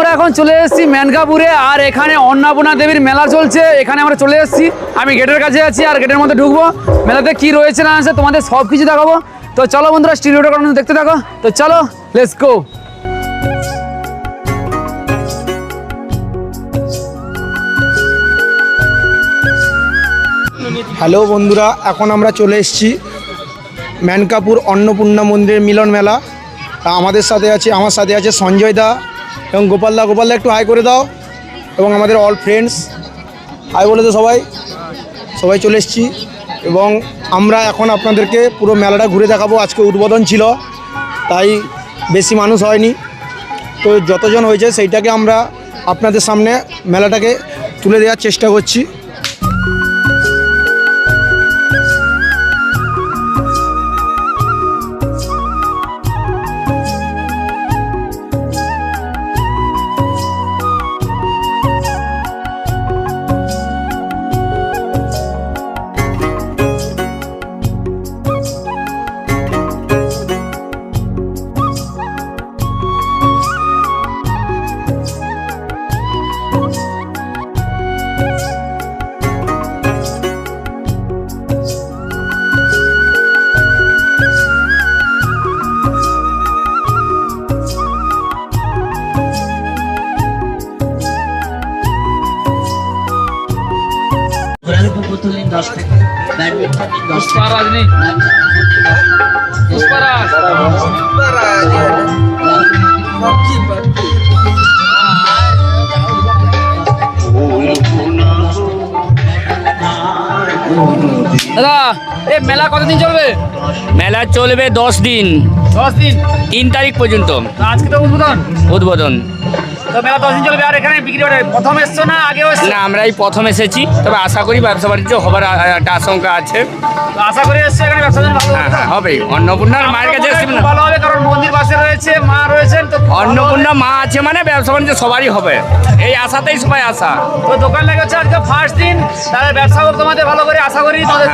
আমরা এখন চলে এসেছি ম্যানকাপুরে আর এখানে অন্নপূর্ণা দেবীর মেলা চলছে। এখানে আমরা চলে এসেছি। আমি গেটের কাছে আছি আর গেটের মধ্যে ঢুকবো। মেলাতে কি রয়েছে না আছে তোমাদের সব কিছু দেখাবো। তো চলো বন্ধুরা স্টিরিওটা কারণ দেখতে থাকো। তো চলো লেটস গো হ্যালো বন্ধুরা, এখন আমরা চলে এসেছি ম্যানকাপুর অন্নপূর্ণা মন্দিরের মিলন মেলা। তা আমাদের সাথে আছে, আমার সাথে আছে সঞ্জয় দা। এবং গোপালদা গোপালদা গোপাল একটু হাই করে দাও। এবং আমাদের অল ফ্রেন্ডস হাই বলে দাও সবাই। সবাই চলে এসছি। এবং আমরা এখন আপনাদেরকে পুরো মেলাটা ঘুরে দেখাবো। আজকে উদ্বোধন ছিল, তাই বেশি মানুষ হয়নি। তো যতজন হয়েছে, সেইটাকে আমরা আপনাদের সামনে মেলাটাকে তুলে দেওয়ার চেষ্টা করছি। উপর দশ টাকা ব্যাডমিন্টন দশ টাকা দাদা এই মেলা কতদিন চলবে? মেলা চলবে দশ দিন। দশ দিন? তিন তারিখ পর্যন্ত। আজকে তো উদ্বোধন। উদ্বোধন। তো মেলা দশ দিন চলবে আর এখানে বিক্রি করে প্রথম এসছো না আগেও না আমরাই প্রথম এসেছি। তবে আশা করি ব্যবসা বাণিজ্য হবার একটা আশঙ্কা আছে। তো আশা করি এসছো এখানে ব্যবসা ভালো হ্যাঁ? হ্যাঁ হবে। অন্নপূর্ণার মায়ের কাছে ভালো হবে কারণ মন্দির পাশে রয়েছে মা রয়েছেন তো। অন্নপূর্ণা মা আছে মানে ব্যবসা বাণিজ্য সবারই হবে। এই আশাতেই সবাই আশা। তো দোকান লেগেছে আজকে ফার্স্ট দিন তাহলে ব্যবসা তোমাদের ভালো করে আশা করি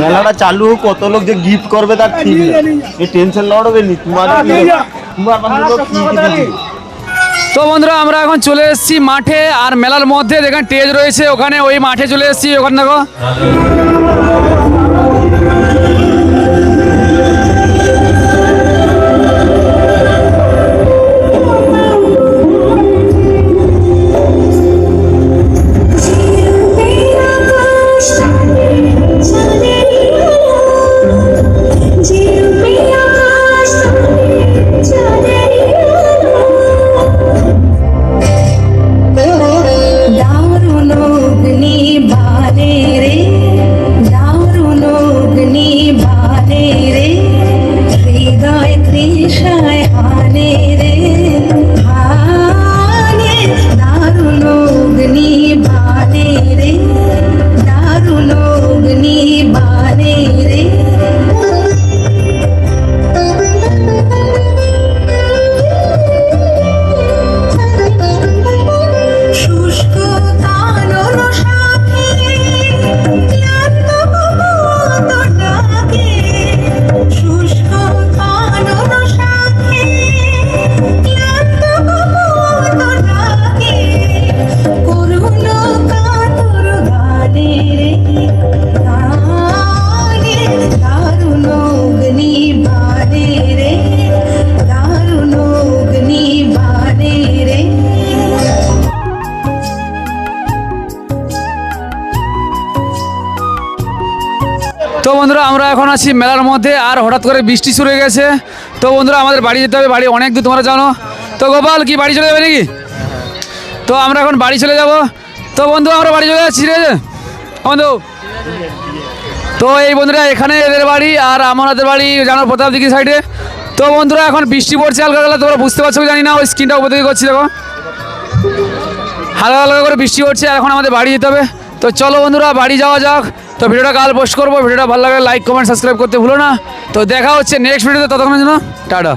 মেলাটা চালু হোক কত লোক যে গিফট করবে তার ঠিক নেই। এই টেনশন লড়বে নি তোমার তোমার বান্ধব কি কি তো বন্ধুরা আমরা এখন চলে এসেছি মাঠে আর মেলার মধ্যে দেখেন টেজ রয়েছে ওখানে ওই মাঠে চলে এসেছি ওখানে দেখো। তো বন্ধুরা, আমরা এখন আছি মেলার মধ্যে, আর হঠাৎ করে বৃষ্টি শুরু হয়ে গেছে। তো বন্ধুরা, আমাদের বাড়ি যেতে হবে, বাড়ি অনেক দূর, তোমরা জানো। তো গোপাল, কি বাড়ি চলে যাবে নাকি? তো আমরা এখন বাড়ি চলে যাব। তো বন্ধু, আমরা বাড়ি চলে যাচ্ছি, ঠিক আছে? বন্ধু। তো এই বন্ধুরা, এখানে এদের বাড়ি, আর আমাদের বাড়ি জানো, প্রতাপ দিঘি সাইডে তো বন্ধুরা, এখন বৃষ্টি পড়ছে হালকা হালকা, তোমরা বুঝতে পারছ জানি না, ওই স্ক্রিনটা উপর দিকে করছি, দেখো। হালকা হালকা করে বৃষ্টি পড়ছে এখন আমাদের বাড়ি যেতে হবে। তো চলো বন্ধুরা, বাড়ি যাওয়া যাক। তো ভিডিওটা কাল পোস্ট করব। ভিডিওটা ভালো লাগে লাইক কমেন্ট সাবস্ক্রাইব করতে ভুলো না। তো দেখা হচ্ছে নেক্সট ভিডিওতে ততক্ষণের জন্য টাটা।